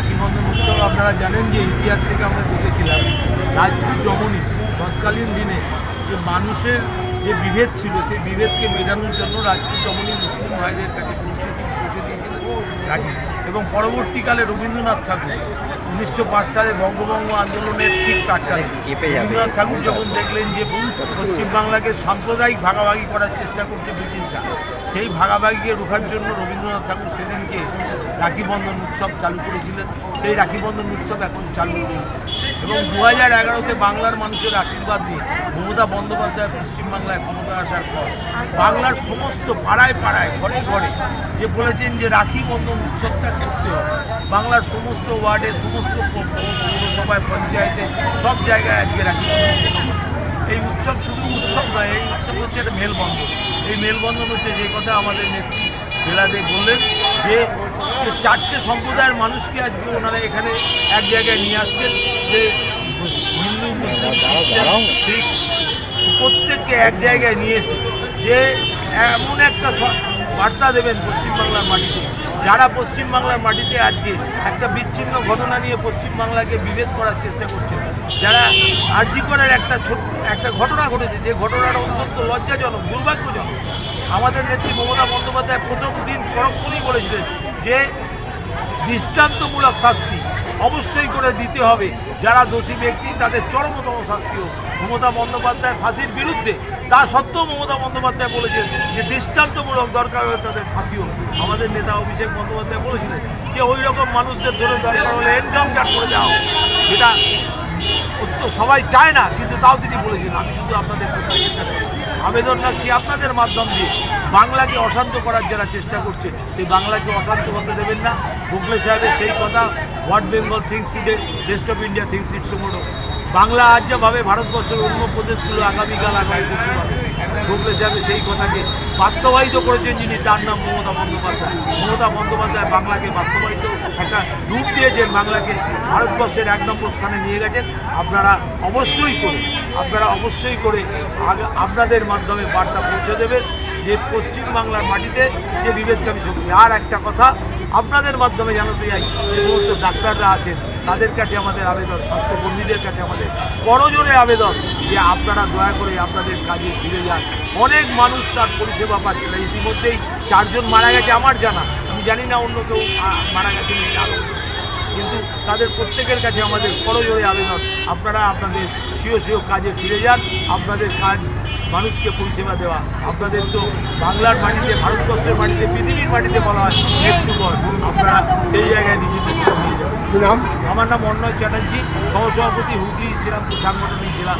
রাখি বন্ধন উৎসব আপনারা জানেন যে ইতিহাস থেকে আমরা দেখেছিলাম রাজপুত জমনী তৎকালীন দিনে যে মানুষের যে বিভেদ ছিল সেই বিভেদকে মেটানোর জন্য রাজপুত জমনী মুসলিম ভাইদের কাছে পৌঁছে দিয়ে- পৌঁছে দিয়েছিলেন রাখি এবং পরবর্তীকালে রবীন্দ্রনাথ ঠাকুর উনিশশো পাঁচ সালে বঙ্গভঙ্গ আন্দোলনের ঠিক প্রাককালে রবীন্দ্রনাথ ঠাকুর যখন দেখলেন যে পশ্চিমবাংলাকে সাম্প্রদায়িক ভাগাভাগি করার চেষ্টা করছে ব্রিটিশরা। সেই ভাগাভাগিকে রোখার জন্য রবীন্দ্রনাথ ঠাকুর সেদিনকে রাখি বন্ধন উৎসব চালু করেছিলেন। সেই রাখি বন্ধন উৎসব এখন চালু হচ্ছে। এবং দু হাজার এগারোতে বাংলার মানুষের আশীর্বাদ নিয়ে মমতা বন্দ্যোপাধ্যায় পশ্চিমবাংলায় ক্ষমতা আসার পর বাংলার সমস্ত পাড়ায় পাড়ায়, ঘরে ঘরে যে বলেছেন যে রাখি বন্ধন উৎসবটা করতে হবে, বাংলার সমস্ত ওয়ার্ডে, সমস্ত পৌরসভায়, পঞ্চায়েতে সব জায়গায় আজকে রাখি। এই উৎসব শুধু উৎসব নয়, এই উৎসব হচ্ছে একটা মেলবন্ধন। এই মেলবন্ধন হচ্ছে যে কথা আমাদের নেত্রী বেলাদে বললেন, যে চারটে সম্প্রদায়ের মানুষকে আজকে ওনারা এখানে এক জায়গায় নিয়ে আসছেন, যে হিন্দু, মুসলিম শিখ, প্রত্যেককে এক জায়গায় নিয়ে এসে যে এমন একটা বার্তা দেবেন পশ্চিমবাংলার মাটিতে। যারা পশ্চিমবাংলার মাটিতে আজকে একটা বিচ্ছিন্ন ঘটনা নিয়ে পশ্চিমবাংলাকে বিভেদ করার চেষ্টা করছে, যারা আর্জি করার একটা ছোট একটা ঘটনা ঘটেছে, যে ঘটনাটা অত্যন্ত লজ্জাজনক, দুর্ভাগ্যজনক। আমাদের নেত্রী মমতা বন্দ্যোপাধ্যায় প্রথম দিন পরক্ষণেই বলেছিলেন যে দৃষ্টান্তমূলক শাস্তি অবশ্যই করে দিতে হবে। যারা দোষী ব্যক্তি, তাদের চরমতম শাস্তি হোক। মমতা বন্দ্যোপাধ্যায় ফাঁসির বিরুদ্ধে, তা সত্ত্বেও মমতা বন্দ্যোপাধ্যায় বলেছেন যে দৃষ্টান্তমূলক দরকার হলে তাদের ফাঁসি হোক। আমাদের নেতা অভিষেক বন্দ্যোপাধ্যায় বলেছিলেন যে ওই রকম মানুষদের ধরে দরকার হলে এনকাউন্টার করে দেওয়া হোক। যেটা সবাই চায় না, কিন্তু তাও তিনি বলেছেন আমি শুধু আপনাদের আবেদন রাখছি আপনাদের মাধ্যম দিয়ে? বাংলাকে অশান্ত করার যারা চেষ্টা করছে, সেই বাংলাকে অশান্ত হতে দেবেন না। গোখলে সাহেবের সেই কথা what Bengal think today rest of India think it suo motu Bangla আজ যেভাবে ভারতবর্ষের অন্য প্রদেশগুলো আগামীকাল আগামী কিছু গোখলে সাহেবের সেই কথাকে বাস্তবায়িত করেছেন যিনি, তার নাম মমতা বন্দ্যোপাধ্যায়। মমতা বন্দ্যোপাধ্যায় বাংলাকে বাস্তবায়িত একটা রূপ দিয়েছেন, বাংলাকে ভারতবর্ষের এক নম্বর স্থানে নিয়ে গেছেন। আপনারা অবশ্যই করে, আপনারা অবশ্যই করে আপনাদের মাধ্যমে বার্তা পৌঁছে দেবেন যে পশ্চিমবাংলার মাটিতে যে বিভেদকামী শক্তি। আর একটা কথা, আপনাদের মাধ্যমে জানাতে চাই যে সমস্ত ডাক্তাররা আছেন তাদের কাছে আমাদের আবেদন, স্বাস্থ্যকর্মীদের কাছে আমাদের করজোরে আবেদন যে আপনারা দয়া করে আপনাদের কাজে ফিরে যান। অনেক মানুষ তার পরিষেবা পাচ্ছে না। ইতিমধ্যেই চারজন মারা গেছে আমার জানা। আমি জানি না অন্য কেউ মারা গেছে কিন্তু তাদের প্রত্যেকের কাছে আমাদের করজোরে আবেদন। আপনারা আপনাদের সিও সিও কাজে ফিরে যান। আপনাদের কাজ, মানুষকে পরিষেবা দেওয়া। আপনাদের তো বাংলার মাটিতে, ভারতবর্ষের মাটিতে, পৃথিবীর মাটিতে বলা হয় নেক্সট টু আপনারা সেই জায়গায় নিজেদের নাম? আমার নাম অন্নয় চ্যাটার্জি সহসভাপতি হুগলি শ্রীরামপুর সাংগঠনিক জেলা